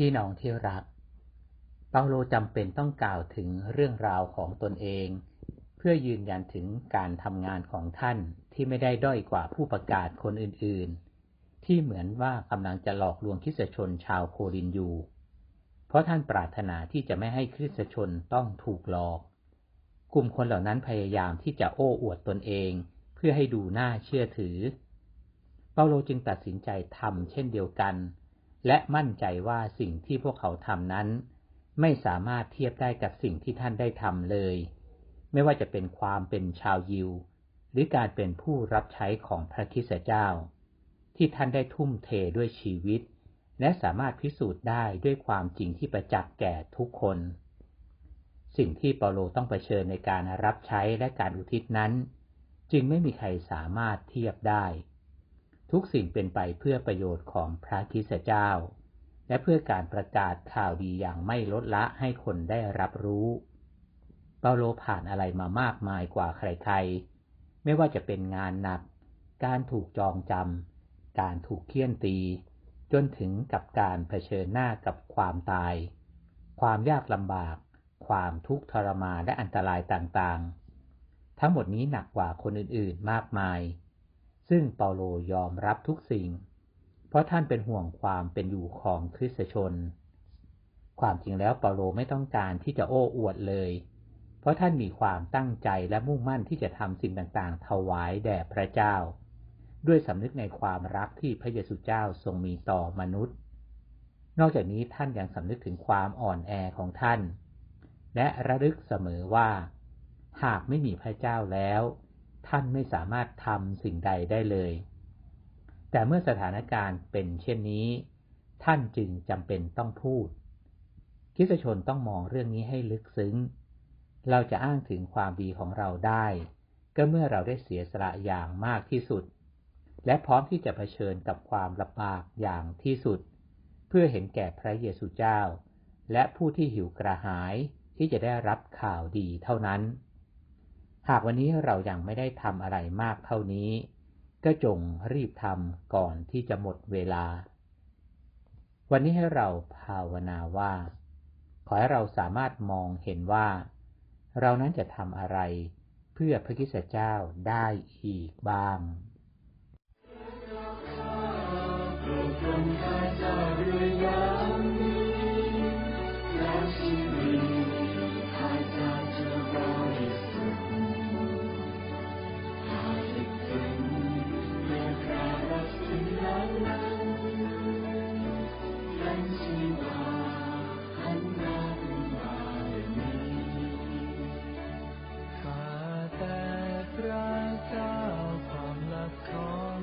พี่น้องที่รัก เปาโลจำเป็นต้องกล่าวถึงเรื่องราวของตนเอง เพื่อยืนยันถึงการทำงานของท่านที่ไม่ได้ด้อยกว่าผู้ประกาศคนอื่น ๆ ที่เหมือนว่ากำลังจะหลอกลวงคริสตชนชาวโครินอยู่เพราะท่านปรารถนาที่จะไม่ให้คริสตชนต้องถูกหลอก กลุ่มคนเหล่านั้นพยายามที่จะโอ้อวดตนเอง เพื่อให้ดูน่าเชื่อถือ เปาโลจึงตัดสินใจทำเช่นเดียวกัน และมั่นใจว่าสิ่งที่พวกเขาทำนั้น ไม่สามารถเทียบได้กับสิ่งที่ท่านได้ทำเลย ไม่ว่าจะเป็นความเป็นชาวยิว หรือการเป็นผู้รับใช้ของพระคิสเจ้า ที่ท่านได้ทุ่มเทด้วยชีวิต และสามารถพิสูจน์ได้ด้วยความจริงที่ประจักษ์แก่ทุกคน สิ่งที่เปาโลต้องเผชิญในการรับใช้และการอุทิศนั้น จึงไม่มีใครสามารถเทียบได้ ทุกสิ่งเป็นไปเพื่อประโยชน์ของพระคิสเจ้า และเพื่อการประกาศข่าวดีอย่างไม่ลดละให้คนได้รับรู้ เปาโลผ่านอะไรมามากมายกว่าใครๆ ไม่ว่าจะเป็นงานหนัก การถูกจองจำ การถูกเคี่ยนตี จนถึงกับการเผชิญหน้ากับความตาย ความยากลำบาก ความทุกข์ทรมานและอันตรายต่างๆ ทั้งหมดนี้หนักกว่าคนอื่นๆ มากมาย ซึ่งเปาโลยอมรับทุกสิ่ง เพราะท่านเป็นห่วงความเป็นอยู่ของคริสตชน ความจริงแล้วเปาโลไม่ต้องการที่จะโอ้อวดเลย เพราะท่านมีความตั้งใจและมุ่งมั่นที่จะทำสิ่งต่างๆ ถวายแด่พระเจ้า ด้วยสำนึกในความรักที่พระเยซูเจ้าทรงมีต่อมนุษย์ นอกจากนี้ท่านยังสำนึกถึงความอ่อนแอของท่าน และระลึกเสมอว่า หากไม่มีพระเจ้าแล้ว ท่านไม่สามารถทำสิ่งใดได้เลย แต่เมื่อสถานการณ์เป็นเช่นนี้ ท่านจึงจำเป็นต้องพูด คิสชนต้องมองเรื่องนี้ให้ลึกซึ้ง เราจะอ้างถึงความดีของเราได้ ก็เมื่อเราได้เสียสละอย่างมากที่สุด และพร้อมที่จะเผชิญกับความลำบากอย่างที่สุด เพื่อเห็นแก่พระเยซูเจ้า และผู้ที่หิวกระหายที่จะได้รับข่าวดีเท่านั้น หากวันนี้เรายังไม่ได้ทำอะไรมากเท่านี้ ก็จงรีบทำก่อนที่จะหมดเวลา วันนี้ให้เราภาวนาว่า ขอให้เราสามารถมองเห็นว่า เรานั้นจะทำอะไรเพื่อพระคิสเจ้าได้อีกบ้าง พระเจ้าความรักของ